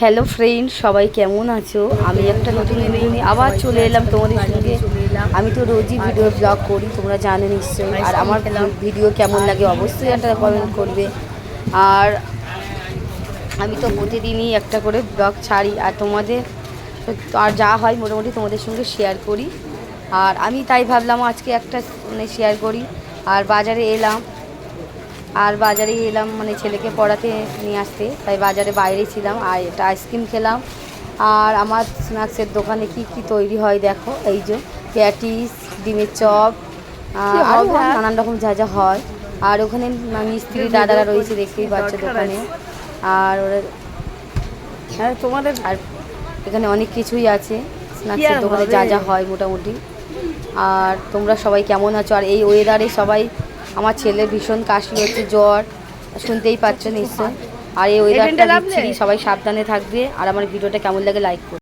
Hello friend সবাই কেমন আছো? আমি একটা নতুন নিয়ে আবার চলে এলাম তোমাদের সঙ্গে। আমি তো রোজই ভিডিও ব্লগ করি, তোমরা জানো নিশ্চয়ই। আর আমার ভিডিও কেমন লাগে অবশ্যই একটা কমেন্ট করবে। আর আমি তো প্রতিদিনই একটা করে ব্লগ ছাড়ি। আর তোমাদের, আর যা হয় মোটামুটি তোমাদের সঙ্গে শেয়ার করি। আর আমি তাই ভাবলাম আজকে একটা মানে শেয়ার করি। আর বাজারে এলাম। আর বাজারে এলাম মানে ছেলেকে পড়াতে নিয়ে আসতে তাই বাজারে বাইরে ছিলাম আর একটা আইসক্রিম খেলাম। আর আমার স্ন্যাক্সের দোকানে কি কি তৈরি হয় দেখো এই যে প্যাটিস ডিমের চপ আরও নানান রকম যা যা হয়। আর ওখানে মিস্ত্রি দাদারা রয়েছে দেখতেই পাচ্ছ দোকানে। আর ওরা হ্যাঁ তোমাদের আর এখানে অনেক কিছুই আছে স্ন্যাক্সের দোকানে যা যা হয় মোটামুটি। আর তোমরা সবাই কেমন আছো? আর এই ওয়েদারে সবাই আমার ছেলে ভীষণ কাশি হচ্ছে জ্বর শুনতেই পাচ্ছ নিশ্চয়। আর এই ওয়েদারটা দিচ্ছি সবাই সাবধানে থাকবে। আর আমার ভিডিওটা কেমন লাগে লাইক করবে